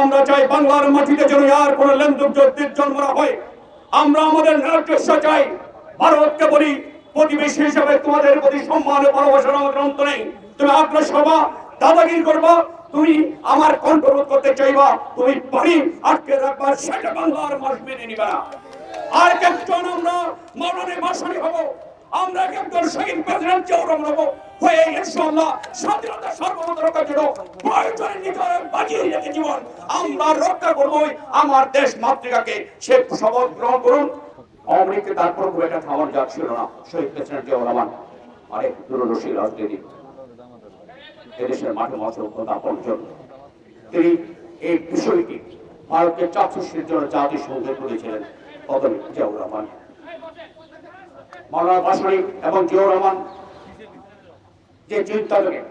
আমরা চাই বাংলার মাটিতে যেন আর কোন লেনদুক যুদ্ধের জন্ম না হয়। আমরা আমাদের নিরক্ষস্য চাই। ভারতকে বলি, প্রতিবেশী হিসাবে তোমাদের প্রতি সম্মান ও ভালোবাসার আমাদের অন্ত নেই। তুমি আগ্রসর হবা দাদাগিরি করবা, তুমি আমার কন্ট্রোল করতে চাইবা, তুমি পারি আটকে রাখবা, সেটা বাংলার মানুষ মেনে নিবে না। আর একজন আমরা মরণে বাসনী হব। আমরা একজন শহীদ প্রেসিডেন্ট চৌরম হব হয়ে ইনশাআল্লাহ স্বাধীনতা সর্বমত রক্ষার জন্য প্রয়োজনে নিজের বাজিয়ে রেখে জীবন। আমরা রক্ষা করবই আমার দেশ মাতৃকাকে। সে শপথ গ্রহণ করুন। অমৃতকে তারপর খুব একটা যা ছিল না। শহীদ প্রেসিডেন্ট জিয়াউর রহমান দূরদর্শী রাজনীতি। এদেশের মাঠে পর্যন্ত তিনি এই বিষয়টি ভারতের চাপ সৃষ্টির জন্য জাতিসংঘে তুলেছিলেন তখন জিয়াউর রহমান। মাওলানা এবং জিয়াউর রহমান যে চিন্তা থেকে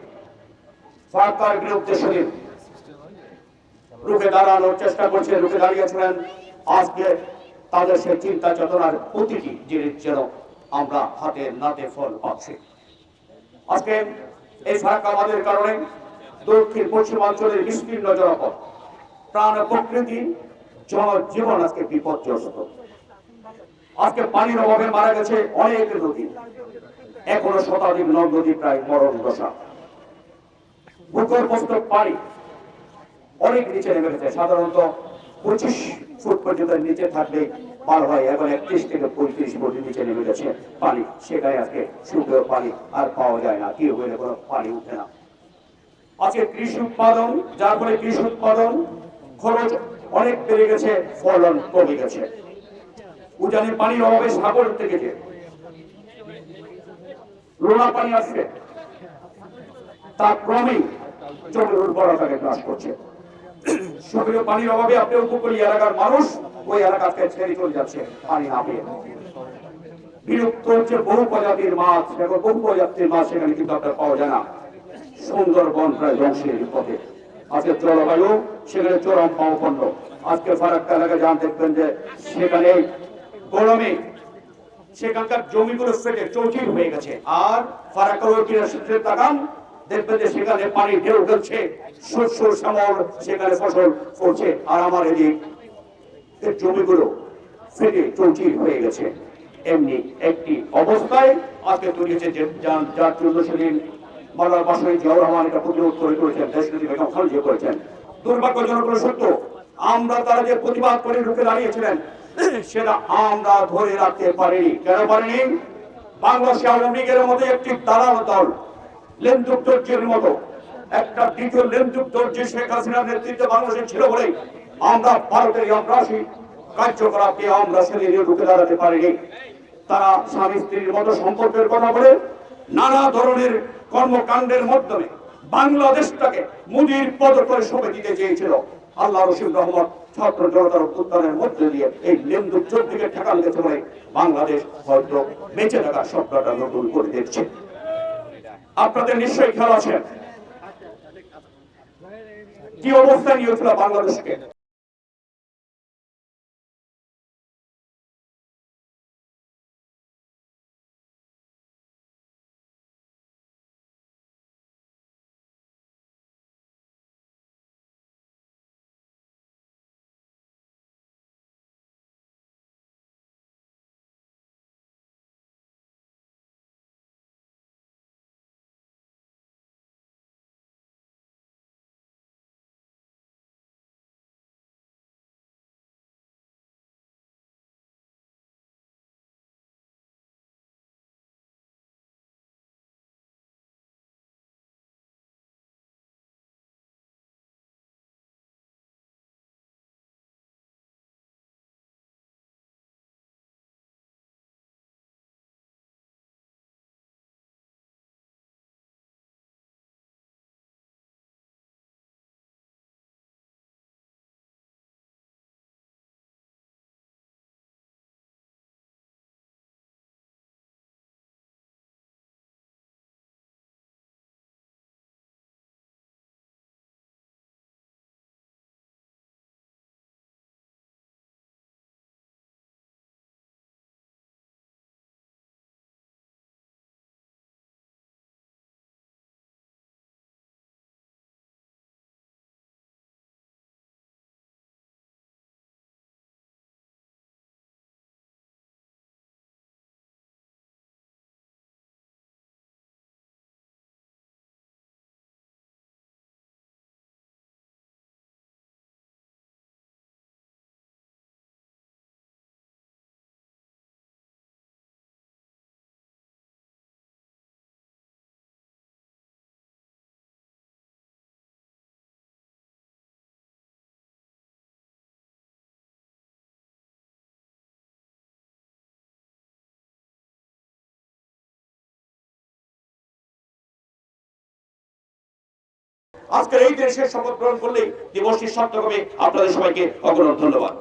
সরকার রুখে দাঁড়ানোর চেষ্টা রুখে দাঁড়িয়েছিলেন, আজকে তাদের চিন্তা চেতনার যেন আমরা হাতে নাতে ফল পাচ্ছি। আজকে এই ফারাক্কাবাদের কারণে দক্ষিণ পশ্চিমাঞ্চলের বিস্তীর্ণ জনপদ, প্রাণ প্রকৃতি, জনজীবন আজকে বিপর্যস্ত। আজকে পানির অভাবে মারা গেছে অনেক নদী এখনও শতাধিক নদ নদী প্রায় মরণ দশা ভূগর্ভস্থ পানি অনেক নিচে নেমে গেছে। সাধারণত পঁচিশ ফুট পর্যন্ত নিচে থাকলে পার হয়, এখন একত্রিশ থেকে পঁয়ত্রিশ ফুট নিচে নেমে গেছে পানি। সেটাই আজকে শুকনো পানি আর পাওয়া যায় না। কি হইলে কোনো পানি উঠে না। আজকে কৃষি উৎপাদন, যার ফলে কৃষি উৎপাদন খরচ অনেক বেড়ে গেছে, ফলন কমে গেছে। উজানি পানির অভাবে সাগর থেকে লোনা পানি আসছে। তা ক্রমেই জমির উর্বরতাকে করছে। পানির অভাবে আপনি উপকূলীয় এলাকার মানুষ ওই এলাকাকে ছেড়ে চলে যাচ্ছে পানি না পেয়ে। বিলুপ্ত হচ্ছে বহু প্রজাতির মাছ, এবং বহু প্রজাতির মাছ সেখানে কিন্তু আপনার পাওয়া যায় না। সুন্দরবন প্রায় ধ্বংসের পথে। আজকে জলবায়ু, সেখানে চরম পাওপন্ন আজকে ফারাক্কা এলাকায় যান দেখবেন যে সেখানে গরমে সেখানকার জমিগুলো ফেটে চৌচির হয়ে গেছে। আর ওই কিনা তাকান দেখবেন যে সেখানে পানি ঢেউ ঢেলছে, শস্য, শ্যামল, সেখানে ফসল ফলছে। আর আমার এদিক জমিগুলো ফেটে চৌচির হয়ে গেছে, এমনি একটি অবস্থায় আজকে হয়েছে যে যার- যার জন্য সেদিন মালার বাসনী জিয়াউর রহমান এটা প্রতিরোধ করে করেছেন দেশনীতি বেগম খালেদা করেছেন। দুর্ভাগ্যজনক সত্য, আমরা তারা যে প্রতিবাদ করে রুখে দাঁড়িয়েছিলেন সেটা আমরা ধরে রাখতে পারিনি। কেন পারিনি? বাংলাদেশ আওয়ামী লীগের মতো একটি দালাল দল দর্জির মতো, একটা দ্বিতীয় লেনদুক দর্জি শেখ হাসিনার নেতৃত্বে বাংলাদেশে ছিল বলেই আমরা ভারতের এই আগ্রাসী কার্যকলাপকে আমরা সেদিন রুখে দাঁড়াতে পারিনি। তারা স্বামী স্ত্রীর মতো সম্পর্কের কথা বলে, নানা ধরনের কর্মকাণ্ডের মাধ্যমে বাংলাদেশটাকে মুদির পদ করে সঁপে দিতে চেয়েছিল। আল্লাহ রসুল রহমত ছাত্র জনতার উত্থানের মধ্যে দিয়ে এই লেন্দু চোদ্দিকে ঠেকান গেছে বলে বাংলাদেশ হয়তো বেঁচে থাকার স্বপ্নটা নতুন করে দেখছে। আপনাদের নিশ্চয়ই খেয়াল আছে। কি অবস্থা নিয়েছিল বাংলাদেশকে? আজকের এই দিনে শেষ শপথ গ্রহণ করলে দিবসটি সার্থক হবে। আপনাদের সবাইকে অগ্রণ ধন্যবাদ।